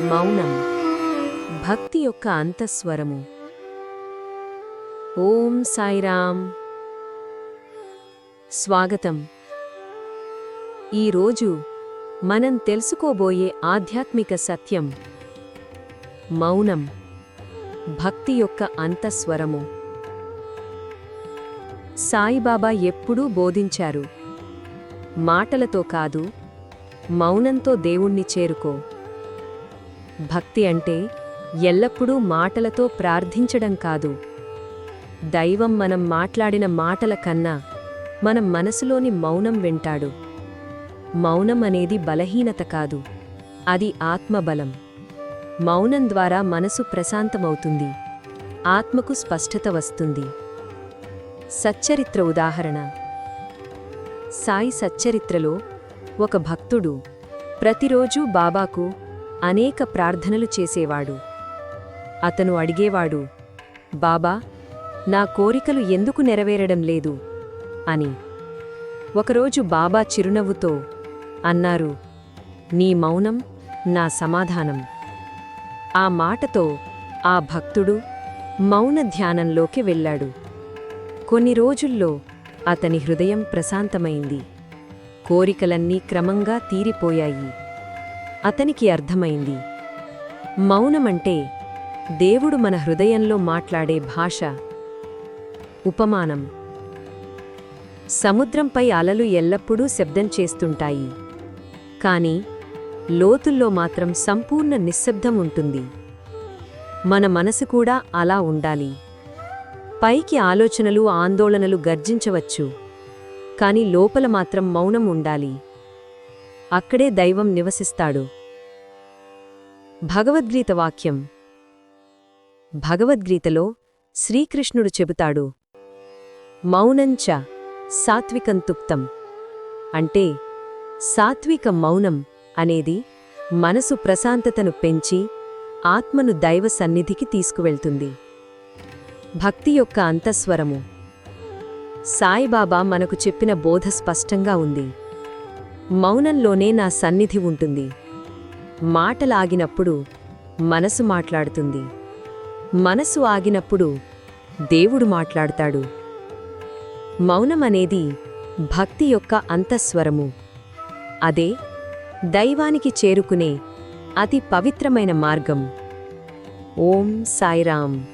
మౌనం భక్తి యొక్క అంతఃస్వరము. ఓం సాయిరామ్. స్వాగతం. ఈరోజు మనం తెలుసుకోబోయే ఆధ్యాత్మిక సత్యం మౌనం భక్తి యొక్క అంతఃస్వరము. సాయిబాబా ఎప్పుడూ బోధించారు మాటలతో కాదు మౌనంతో దేవుణ్ణి చేరుకో. భక్తి అంటే ఎల్లప్పుడూ మాటలతో ప్రార్థించడం కాదు. దైవం మనం మాట్లాడిన మాటల కన్నా మన మనసులోని మౌనం వింటాడు. మౌనం అనేది బలహీనత కాదు. అది ఆత్మబలం. మౌనం ద్వారా మనసు ప్రశాంతమవుతుంది. ఆత్మకు స్పష్టత వస్తుంది. సచ్చరిత్ర ఉదాహరణ. సాయి సచ్చరిత్రలో ఒక భక్తుడు ప్రతిరోజూ బాబాకు అనేక ప్రార్థనలు చేసేవాడు. అతను అడిగేవాడు బాబా నా కోరికలు ఎందుకు నెరవేరడం లేదు? అని. ఒకరోజు బాబా చిరునవ్వుతో అన్నారు నీ మౌనం నా సమాధానం. ఆ మాటతో ఆ భక్తుడు మౌన ధ్యానంలోకి వెళ్ళాడు. కొన్ని రోజుల్లో అతని హృదయం ప్రశాంతమైంది. కోరికలన్నీ క్రమంగా తీరిపోయాయి. అతనికి అర్థమైంది. మౌనమంటే దేవుడు మన హృదయంలో మాట్లాడే భాష. ఉపమానం. సముద్రంపై అలలు ఎల్లప్పుడూ శబ్దం చేస్తుంటాయి. కాని లోతుల్లో మాత్రం సంపూర్ణ నిశ్శబ్దం ఉంటుంది. మన మనసు కూడా అలా ఉండాలి. పైకి ఆలోచనలు ఆందోళనలు గర్జించవచ్చు. కాని లోపల మాత్రం మౌనం ఉండాలి. అక్కడే దైవం నివసిస్తాడు. భగవద్గీత వాక్యం. భగవద్గీతలో శ్రీకృష్ణుడు చెబుతాడు మౌనంచ సాత్వికంతుక్తం అంటే సాత్విక మౌనం అనేది మనసు ప్రశాంతతను పెంచి ఆత్మను దైవ సన్నిధికి తీసుకువెళ్తుంది. భక్తి యొక్క అంతఃస్వరము. సాయిబాబా మనకు చెప్పిన బోధ స్పష్టంగా ఉంది. మౌనంలోనే నా సన్నిధి ఉంటుంది. మాటలాగినప్పుడు మనసు మాట్లాడుతుంది. మనసు ఆగినప్పుడు దేవుడు మాట్లాడతాడు. మౌనమనేది భక్తి యొక్క అంతఃస్వరము. అదే దైవానికి చేరుకునే అతి పవిత్రమైన మార్గం. ఓం సాయిరాం